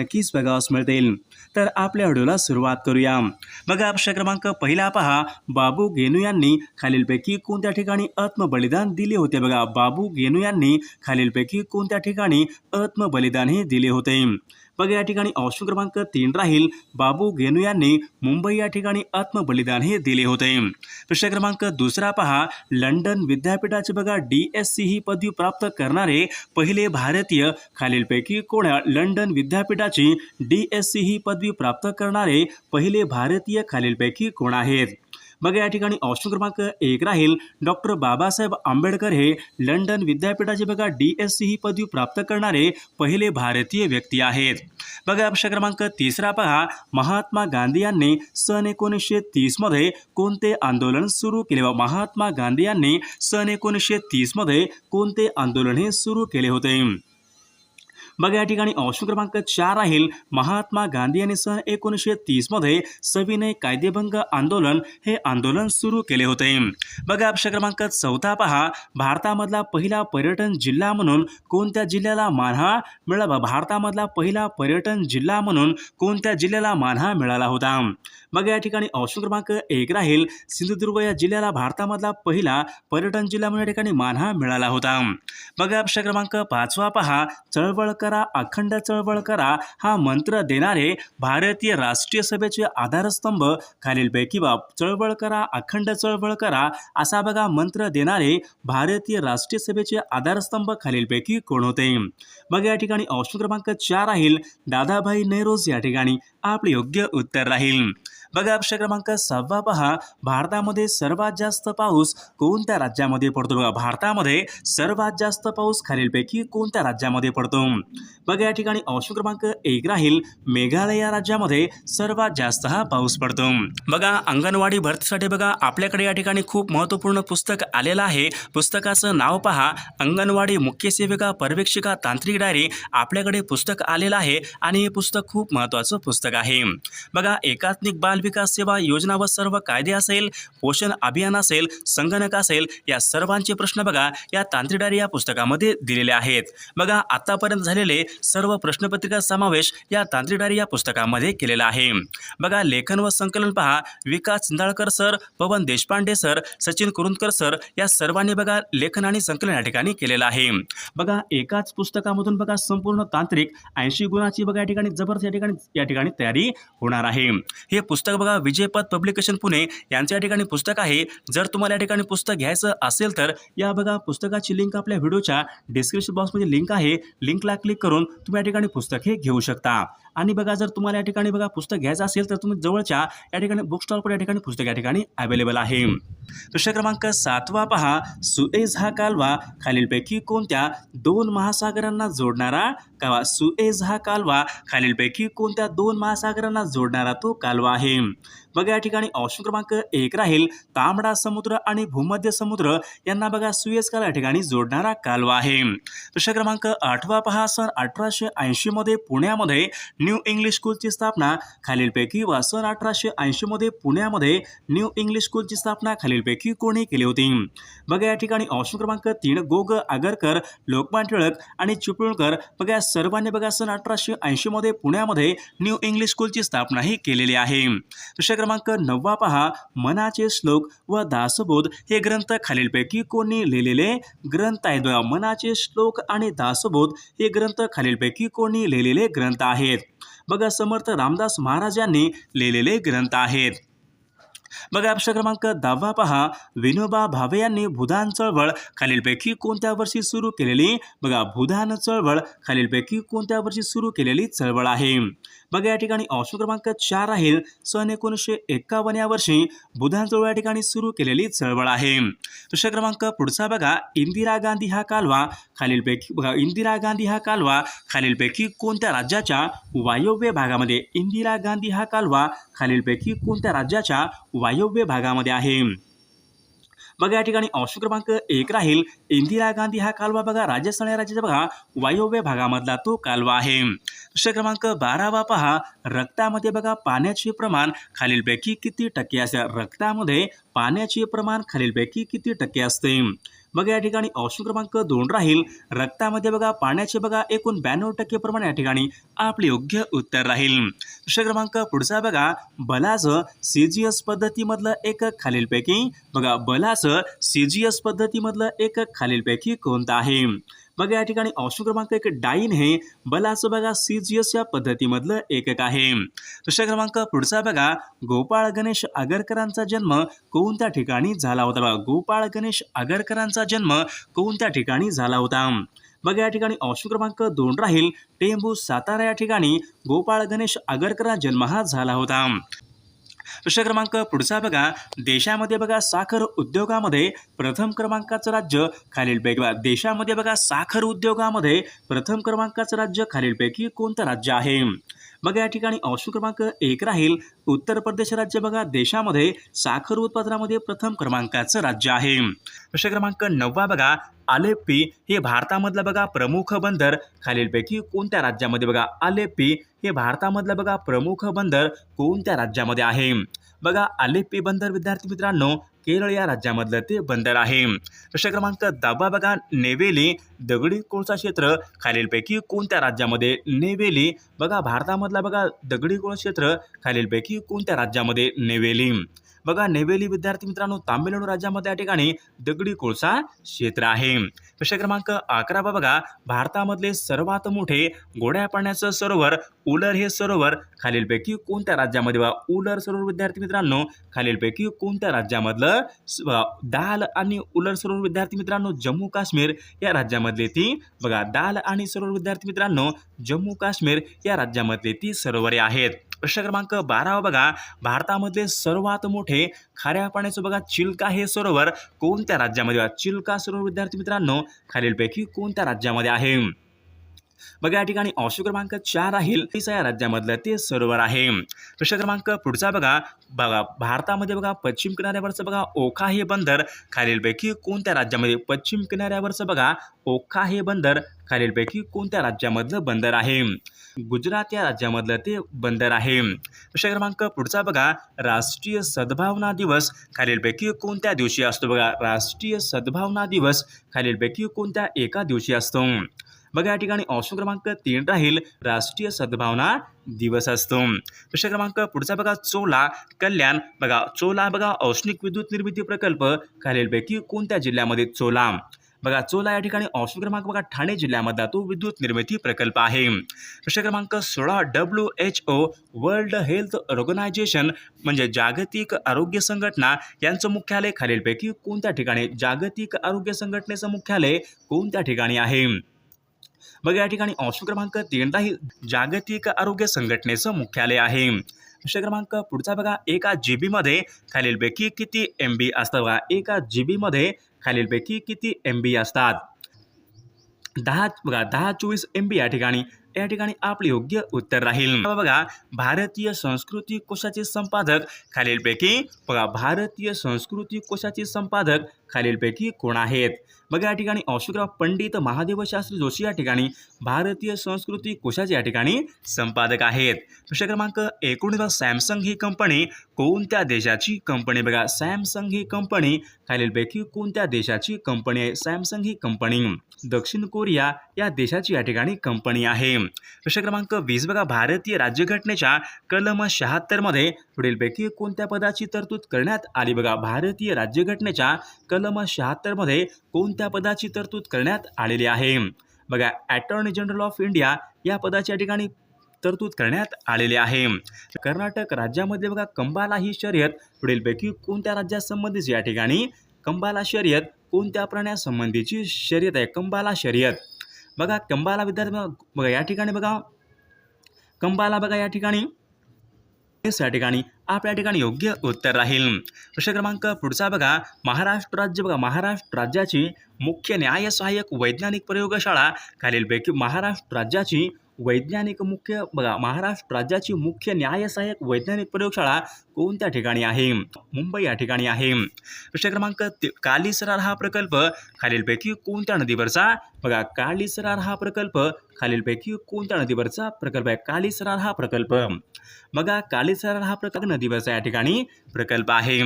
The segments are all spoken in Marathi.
नक्कीच बघावास मिळतील तर आपल्या व्हिडिओला सुरुवात करूया. बघा प्रश्न क्रमांक पहिला पहा. बाबू गेनू यांनी खालीलपैकी कोणत्या ठिकाणी आत्मबलिदान दिले होते? बघा बाबू गेनू यांनी खालीलपैकी कोणत्या ठिकाणी आत्मबलिदान हे दिले होते? बघा या ठिकाणी ऑप्शन क्रमांक तीन राहील. बाबू गेनू यांनी मुंबई या ठिकाणी आत्मबलिदान हे दिले होते. प्रश्न क्रमांक दुसरा पहा. लंडन विद्यापीठाचे बघा डी एस सी ही पदवी प्राप्त करणारे पहिले भारतीय. खालीलपैकी कोण आहे? लंडन विद्यापीठाची डी एस सी ही पदवी प्राप्त करणारे पहिले भारतीय खालीलपैकी कोण आहेत? बघा या ठिकाणी ऑप्शन क्रमांक एक राहील. डॉक्टर बाबासाहेब आंबेडकर हे लंडन विद्यापीठाचे बघा डी एस सी ही पदवी प्राप्त करणारे पहिले भारतीय व्यक्ती आहेत. बघा प्रश्न क्रमांक तिसरा पहा. महात्मा गांधी यांनी सन एकोणीसशे तीसमध्ये कोणते आंदोलन सुरू केले? व महात्मा गांधी यांनी सन एकोणीसशे तीसमध्ये कोणते आंदोलन हे सुरू केले होते? बघा या ठिकाणी ऑप्शन क्रमांक चार राहील महात्मा गांधी यांनी सन एकोणीसशे तीसमध्ये सविनय कायदेभंग आंदोलन हे आंदोलन सुरू केले होते. बघा ऑप्शन क्रमांक चौथा पहा. भारतामधला पहिला पर्यटन जिल्हा म्हणून कोणत्या जिल्ह्याला मानहा मिळाला? भारतामधला पहिला पर्यटन जिल्हा म्हणून कोणत्या जिल्ह्याला मानहा मिळाला होता? बघा या ठिकाणी ऑप्शन क्रमांक एक राहील. सिंधुदुर्ग या जिल्ह्याला भारतामधला पहिला पर्यटन जिल्हा म्हणून या ठिकाणी मानहा मिळाला होता. बघा ऑप्शन क्रमांक पाचवा पहा. चळवळकर करा अखंड चळवळ करा हा मंत्र देणारे भारतीय राष्ट्रीय सभेचे आधारस्तंभ. खालीलपैकी बाब चळवळ करा अखंड चळवळ करा असा बघा मंत्र देणारे भारतीय राष्ट्रीय सभेचे आधारस्तंभ खालीलपैकी कोण होते? बघा या ठिकाणी ऑप्शन क्रमांक चार राहील. दादाभाई नेहरोज या ठिकाणी आपले योग्य उत्तर राहील. बघा प्रश्न क्रमांक सहावा पहा. भारतामध्ये सर्वात जास्त पाऊस कोणत्या राज्यामध्ये पडतो? बघा भारतामध्ये सर्वात जास्त पाऊस खालीलपैकी कोणत्या राज्यामध्ये पडतो? बघा या ठिकाणी ऑप्शन क्रमांक एक राहील. मेघालय या राज्यामध्ये सर्वात जास्त हा पाऊस पडतो. बघा अंगणवाडी भरतीसाठी बघा आपल्याकडे या ठिकाणी खूप महत्त्वपूर्ण पुस्तक आलेलं आहे. पुस्तकाचं नाव पहा. अंगणवाडी मुख्य सेविका पर्यवेक्षिका तांत्रिक डायरी आपल्याकडे पुस्तक आलेलं आहे आणि हे पुस्तक खूप महत्त्वाचं पुस्तक आहे. बघा एकात्मिक बाल विकास सेवा योजना व सर्व कायदे असेल पोषण अभियान असेल संगणक असेल या सर्वांचे प्रश्न बघा या तांत्रिकारी या पुस्तकामध्ये दिलेले आहेत. बघा आतापर्यंत झालेले सर्व प्रश्नपत्रिका समावेश या तांत्रिकारी या पुस्तकामध्ये केलेला आहे. बघा लेखन व संकलन पहा. Vikas Chindalkar sir Pawan Deshpande sir Sachin Kurundkar sir या सर्वांनी बघा लेखन आणि संकलन या ठिकाणी केलेलं आहे. बघा एकाच पुस्तकामधून बघा संपूर्ण तांत्रिक ऐंशी गुणाची बघा या ठिकाणी जबरदस्त या ठिकाणी या ठिकाणी तयारी होणार आहे. हे पुस्तक बघा. विजयपद पब्लिकेशन पुणे यांचं या ठिकाणी पुस्तक आहे. जर तुम्हाला या ठिकाणी पुस्तक घ्यायचं असेल तर या बघा पुस्तकाची लिंक आपल्या व्हिडिओच्या डिस्क्रिप्शन बॉक्समध्ये लिंक आहे. लिंकला क्लिक करून तुम्ही या ठिकाणी पुस्तक हे घेऊ शकता. आणि बघा जर तुम्हाला या ठिकाणी बघा पुस्तक घ्यायचं असेल तर तुम्ही जवळच्या या ठिकाणी बुक स्टॉलवर या ठिकाणी पुस्तक या ठिकाणी अवेलेबल आहे. प्रश्न क्रमांक सातवा पहा. सुएझ हा कालवा खालीलपैकी कोणत्या दोन महासागरांना जोडणारा कावा सुएझ हा कालवा खालीलपैकी कोणत्या दोन महासागरांना जोडणारा तो कालवा आहे? बघा या ठिकाणी ऑप्शन क्रमांक एक राहील. तांबडा समुद्र आणि भूमध्य समुद्र यांना बघा सुएस काल या ठिकाणी जोडणारा कालवा आहे. प्रश्न क्रमांक आठवा पहा. सन अठराशे ऐंशीमध्ये पुण्यामध्ये न्यू इंग्लिश स्कूलची स्थापना खालीलपैकी व सन अठराशे ऐंशीमध्ये पुण्यामध्ये न्यू इंग्लिश स्कूलची स्थापना खालीलपैकी कोणी केली होती? बघा या ठिकाणी ऑप्शन क्रमांक तीन गोग आगरकर लोकमान्य टिळक आणि चिपळूणकर बघा सर्वांनी बघा सन अठराशे ऐंशीमध्ये पुण्यामध्ये न्यू इंग्लिश स्कूलची स्थापना ही केलेली आहे. प्रश्न क्रमांक नववा पहा. मनाचे श्लोक व दासबोध हे ग्रंथ खालीलपैकी कोणी लिहिलेले? ग्रंथ आहेत बघा. मनाचे श्लोक आणि दासबोध हे ग्रंथ खालीलपैकी कोणी लिहिलेले ग्रंथ आहेत? बघा समर्थ रामदास महाराजांनी लिहिलेले ग्रंथ आहेत. बघा प्रश्न क्रमांक दहावा पहा. विनोबा भावे यांनी भूदान चळवळ खालीलपैकी कोणत्या वर्षी सुरू केलेली? बघा भूदान चळवळ खालीलपैकी कोणत्या वर्षी सुरू केलेली चळवळ आहे? बघा या ठिकाणी ऑप्शन क्रमांक चार राहील. सन एकोणीसशे एक्कावन्न या वर्षी बुधांजवळ या ठिकाणी सुरू केलेली चळवळ आहे. प्रश्न क्रमांक पुढचा बघा. इंदिरा गांधी हा कालवा. खालीलपैकी बघा इंदिरा गांधी हा कालवा खालीलपैकी कोणत्या राज्याच्या वायव्य भागामध्ये? इंदिरा गांधी हा कालवा खालीलपैकी कोणत्या राज्याच्या वायव्य भागामध्ये आहे? बघा या ठिकाणी ऑप्शन क्रमांक एक राहील. इंदिरा गांधी हा कालवा बघा राजस्थान या राज्याचा बघा वायव्य भागामधला तो कालवा आहे. प्रश्न क्रमांक बारावा पहा. रक्तामध्ये बघा पाण्याचे प्रमाण खालीलपैकी किती टक्के असते? रक्तामध्ये पाण्याचे प्रमाण खालीलपैकी किती टक्के असते? मग या ठिकाणी ऑप्शन क्रमांक दोन राहील. रक्तामध्ये बघा पाण्याचे बघा एकूण ब्याण्णव टक्के प्रमाण या ठिकाणी आपले योग्य उत्तर राहील. प्रश्न क्रमांक पुढचा बघा बलाचं सीजीएस पद्धतीमधलं एक खालीलपैकी बघा बलाचं सीजीएस पद्धतीमधलं एक खालीलपैकी कोणतं आहे? बघा या ठिकाणी ऑप्शन क्रमांक एक डाईन हे बलाचं बघा सीजीएस या पद्धतीमधलं एकक आहे. प्रश्न क्रमांक पुढचा बघा गोपाळ गणेश आगरकरांचा जन्म कोणत्या ठिकाणी झाला होता? बघा गोपाळ गणेश आगरकरांचा जन्म कोणत्या ठिकाणी झाला होता? बघा या ठिकाणी ऑप्शन क्रमांक दोन राहील. टेंबू सातारा या ठिकाणी गोपाळ गणेश आगरकरा जन्म हा झाला होता. प्रश्न क्रमांक पुढचा बघा. देशामध्ये बघा साखर उद्योगामध्ये प्रथम क्रमांकाचं राज्य खालीलपैकी बघा. देशामध्ये बघा साखर उद्योगामध्ये प्रथम क्रमांकाचं राज्य खालीलपैकी कोणतं राज्य आहे? बघा या ठिकाणी ऑप्शन क्रमांक एक राहील. उत्तर प्रदेश राज्य बघा देशामध्ये साखर उत्पादनामध्ये प्रथम क्रमांकाचं राज्य आहे. प्रश्न क्रमांक नववा बघा आलेप्पी हे भारतामधलं बघा प्रमुख बंदर. खालीलपैकी कोणत्या राज्यामध्ये बघा आलेप्पी हे भारतामधलं बघा प्रमुख बंदर कोणत्या राज्यामध्ये आहे? बघा आलेप्पी बंदर विद्यार्थी मित्रांनो केरळ या राज्यामधलं ते बंदर आहे. प्रश्न क्रमांक दहावा बघा. नेवेली दगडी कोळसा क्षेत्र. खालीलपैकी कोणत्या राज्यामध्ये नेवेली? बघा भारतामधला बघा दगडी कोळसा क्षेत्र. खालीलपैकी कोणत्या राज्यामध्ये नेवेली? बघा नेवेली विद्यार्थी मित्रांनो तामिळनाडू राज्यामध्ये या ठिकाणी दगडी कोळसा क्षेत्र आहे. प्रश्न क्रमांक अकरावा बघा भारतामधले सर्वात मोठे गोड्या पाण्याचं सरोवर उलर हे सरोवर खालीलपैकी कोणत्या राज्यामध्ये? बघा उलर सरोवर विद्यार्थी मित्रांनो खालीलपैकी कोणत्या राज्यामधलं? दाल आणि उलर सरोवर विद्यार्थी मित्रांनो जम्मू काश्मीर या राज्यामधले ती बघा दाल आणि सरोवर विद्यार्थी मित्रांनो जम्मू काश्मीर या राज्यामधले ती सरोवरे आहेत. प्रश्न क्रमांक बारावा बघा भारतामधले सर्वात मोठे खाऱ्या पाण्याचं बघा चिल्का हे सरोवर कोणत्या राज्यामध्ये चिल्का सरोवर विद्यार्थी मित्रांनो खालीलपैकी कोणत्या राज्यामध्ये आहे? बघा या ठिकाणी ऑप्शन क्रमांक चार राहील. या राज्यामधलं ते सरोवर आहे. प्रश्न क्रमांक पुढचा बघा. बघा भारतामध्ये बघा पश्चिम किनाऱ्यावरचं बघा ओखा हे बंदर खालीलपैकी कोणत्या राज्यामध्ये? पश्चिम किनाऱ्यावरचं बघा ओखा हे बंदर खालीलपैकी कोणत्या राज्यामधलं बंदर आहे? गुजरात या राज्यामधलं ते बंदर आहे. प्रश्न क्रमांक पुढचा बघा. राष्ट्रीय सद्भावना दिवस खालीलपैकी कोणत्या दिवशी असतो? बघा राष्ट्रीय सद्भावना दिवस खालीलपैकी कोणत्या एका दिवशी असतो? बघा या ठिकाणी ऑप्शन क्रमांक तीन राहील. राष्ट्रीय सद्भावना दिवस असतो. प्रश्न क्रमांक पुढचा बघा चोला कल्याण. बघा चोला बघा औष्णिक विद्युत निर्मिती प्रकल्प खालीलपैकी कोणत्या जिल्ह्यामध्ये चोला? बघा चोला या ठिकाणी ऑप्शन क्रमांक बघा ठाणे जिल्ह्यामधला तो विद्युत निर्मिती प्रकल्प आहे. प्रश्न क्रमांक सोळा W H O world health organisation म्हणजे जागतिक आरोग्य संघटना यांचं मुख्यालय खालीलपैकी कोणत्या ठिकाणी? जागतिक आरोग्य संघटनेचं मुख्यालय कोणत्या ठिकाणी आहे? बघा या ठिकाणी ऑप्शन क्रमांक तीनला ही जागतिक आरोग्य संघटनेचं मुख्यालय आहे. प्रश्न क्रमांक पुढचा बघा एका जी बीमध्ये खालीलपैकी किती एम बी असतात बघा एका जी बीमध्ये खालीलपैकी किती एम बी असतात. दहा बघा दहा चोवीस एम बी या ठिकाणी या ठिकाणी आपले योग्य उत्तर राहील. बघा भारतीय संस्कृती कोशाचे संपादक खालीलपैकी बघा भारतीय संस्कृती कोशाचे संपादक खालीलपैकी कोण आहेत? बघा या ठिकाणी ऑशुकराव पंडित महादेव शास्त्री जोशी या ठिकाणी भारतीय संस्कृती कोशाचे या ठिकाणी संपादक आहेत. प्रश्न क्रमांक एकोणीस सॅमसंग ही कंपनी कोणत्या देशाची कंपनी? बघा सॅमसंग ही कंपनी खालीलपैकी कोणत्या देशाची कंपनी आहे? सॅमसंग ही कंपनी दक्षिण कोरिया या देशाची या ठिकाणी कंपनी आहे. प्रश्न क्रमांक वीस बघा भारतीय राज्यघटनेच्या कलम शहात्तरमध्ये पुढीलपैकी कोणत्या पदाची तरतूद करण्यात आली? बघा भारतीय राज्यघटनेच्या कलम शहात्तरमध्ये कोणत्या पदाची तरतूद करण्यात आलेली आहे? बघा अटॉर्नी जनरल ऑफ इंडिया या पदाच्या ठिकाणी तरतूद करण्यात आलेली आहे. कर्नाटक राज्यामध्ये बघा कंबाला ही शर्यत पुढीलपैकी कोणत्या राज्यासंबंधीच या ठिकाणी कंबाला शर्यत कोणत्या प्राण्यासंबंधीची शर्यत आहे? कंबाला शर्यत. बघा कंबाला विद्यार्थी बघा या ठिकाणी बघा. कंबाला बघा या ठिकाणी या ठिकाणी आपल्या ठिकाणी योग्य उत्तर राहील. प्रश्न क्रमांक पुढचा बघा. महाराष्ट्र राज्य बघा. महाराष्ट्र राज्याची मुख्य न्याय सहाय्यक वैज्ञानिक प्रयोगशाळा खालीलपैकी महाराष्ट्र राज्याची वैज्ञानिक मुख्य बघा. महाराष्ट्र राज्याची मुख्य न्याय सहाय्यक वैज्ञानिक प्रयोगशाळा कोणत्या ठिकाणी आहे? मुंबई या ठिकाणी आहे. प्रश्न क्रमांक ते- कालीसरार हा प्रकल्प खालीलपैकी कोणत्या नदीवरचा? बघा कालीसरार हा प्रकल्प खालीलपैकी कोणत्या नदीवरचा प्रकल्प आहे? कालीसरार हा प्रकल्प. बघा कालीसरार हा प्रकल्प नदीवरचा या ठिकाणी प्रकल्प आहे.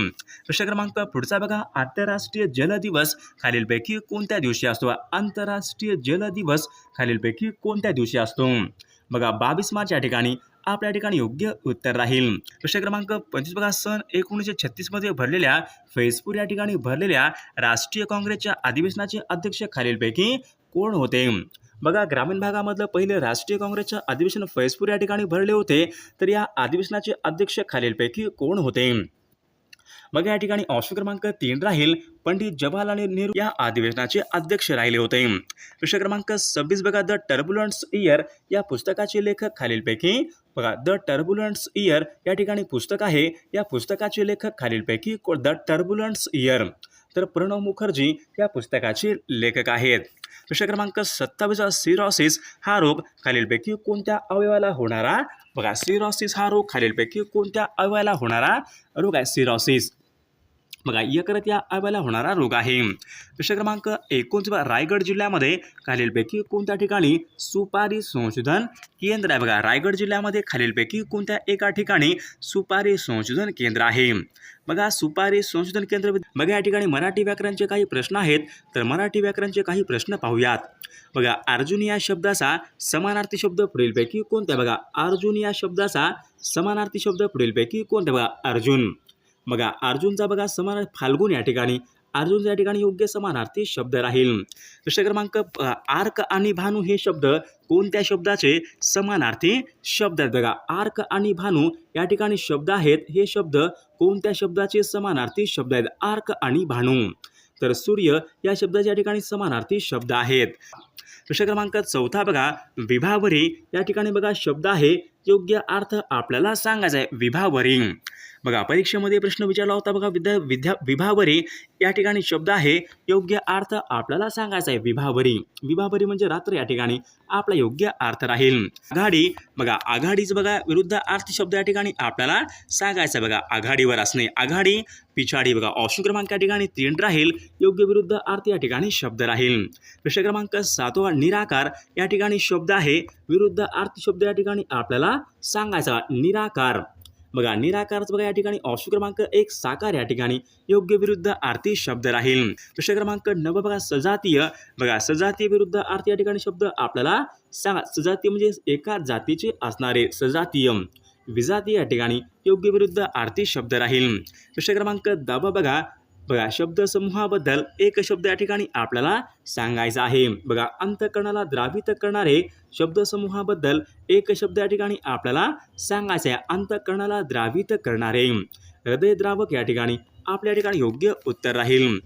प्रश्न क्रमांक पुढचा बघा. आंतरराष्ट्रीय जल दिवस खालीलपैकी कोणत्या दिवशी असतो? आंतरराष्ट्रीय जल दिवस खालीलपैकी कोणत्या दिवशी असतो? बघा बावीस मार्च या ठिकाणी आपल्या ठिकाणी योग्य उत्तर राहील. प्रश्न क्रमांक पंचवीस बघा. सन एकोणीसशे छत्तीसमध्ये भरलेल्या फैजपूर या ठिकाणी भरलेल्या राष्ट्रीय काँग्रेसच्या अधिवेशनाचे अध्यक्ष खालीलपैकी कोण होते? बघा ग्रामीण भागामधलं पहिले राष्ट्रीय काँग्रेसचं अधिवेशन फैजपूर या ठिकाणी भरले होते. तर या अधिवेशनाचे अध्यक्ष खालीलपैकी कोण होते? मग या ठिकाणी ऑप्शन क्रमांक तीन राहील. पंडित जवाहरलाल नेहरू या अधिवेशनाचे अध्यक्ष राहिले होते. प्रश्न क्रमांक सव्वीस बघा द टर्बुलन्स इयर या पुस्तकाचे लेखक खालीलपैकी बघा द टर्बुलन्स इयर या ठिकाणी पुस्तक आहे. या पुस्तकाचे लेखक खालीलपैकी को- द टर्बुलन्स इयर तर प्रणव मुखर्जी या पुस्तकाचे लेखक आहेत. प्रश्न क्रमांक सत्तावीसचा सिरॉसिस हा रोग खालीलपैकी कोणत्या अवयवाला होणारा? बघा सिरॉसिस हा रोग खालीलपैकी कोणत्या अवयवाला होणारा? रोग आहे सिरॉसिस बघा यकृत या अवयवाला होणारा रोग आहे. प्रश्न क्रमांक एकोणच रायगड जिल्ह्यामध्ये खालीलपैकी कोणत्या ठिकाणी सुपारी संशोधन केंद्र आहे? बघा रायगड जिल्ह्यामध्ये खालीलपैकी कोणत्या एका ठिकाणी सुपारी संशोधन केंद्र आहे? बघा सुपारी संशोधन केंद्र बघा या ठिकाणी मराठी व्याकरणचे काही प्रश्न आहेत तर मराठी व्याकरणचे काही प्रश्न पाहूयात. बघा अर्जुन या शब्दाचा समानार्थी शब्द पुढीलपैकी कोणत्या बघा अर्जुन या शब्दाचा समानार्थी शब्द पुढीलपैकी कोणत्या बघा अर्जुन. बघा अर्जुनचा बघा समान फाल्गुन या ठिकाणी. अर्जुन या ठिकाणी योग्य समानार्थी शब्द राहील. प्रश्न क्रमांक आर्क आणि भानू हे शब्द कोणत्या शब्दाचे समानार्थी शब्द आहेत? बघा आर्क आणि भानू या ठिकाणी शब्द आहेत. हे शब्द कोणत्या शब्दाचे समानार्थी शब्द आहेत? आर्क आणि भानू. तर सूर्य या शब्दाच्या या ठिकाणी समानार्थी शब्द आहेत. प्रश्न क्रमांक चौथा बघा विभावरी या ठिकाणी बघा शब्द आहे. योग्य अर्थ आपल्याला सांगायचा आहे. विभावरी. बघा परीक्षेमध्ये प्रश्न विचारला होता बघा विद्या विद्या विभावरी. या ठिकाणी शब्द आहे योग्य अर्थ आपल्याला सांगायचा आहे. विभावरी. विभावरी म्हणजे रात्र या ठिकाणी. आपला योग्य अर्थ राहील. आघाडी. बघा आघाडीच बघा विरुद्ध अर्थ शब्द या ठिकाणी आपल्याला सांगायचा आहे. बघा आघाडीवर असणे. आघाडी पिछाडी बघा ऑप्शन क्रमांक या ठिकाणी तीन राहील. योग्य विरुद्ध अर्थ या ठिकाणी शब्द राहील. प्रश्न क्रमांक सातवा निराकार. या ठिकाणी शब्द आहे विरुद्ध अर्थ शब्द या ठिकाणी आपल्याला सांगायचा निराकार. बघा निराकारच बघा या ठिकाणी. ऑप्शन क्रमांक एक साकार या ठिकाणी. योग्य विरुद्ध आरती शब्द राहील. प्रश्न क्रमांक नव बघा सजातीय. बघा सजातीय विरुद्ध आरती या ठिकाणी शब्द आपल्याला सांगा. सजातीय म्हणजे एका जातीचे असणारे सजातीय. विजातीय या ठिकाणी योग्य विरुद्ध आरती शब्द राहील. प्रश्न क्रमांक दहा बघा बघा शब्दसमूहाबद्दल एक शब्द या ठिकाणी आपल्याला सांगायचा आहे. बघा अंतकरणाला द्रावित करणारे शब्दसमूहाबद्दल एक शब्द या ठिकाणी आपल्याला सांगायचा आहे. अंतकरणाला द्रावित करणारे. हृदयद्रावक या ठिकाणी आपल्या ठिकाणी योग्य उत्तर राहील.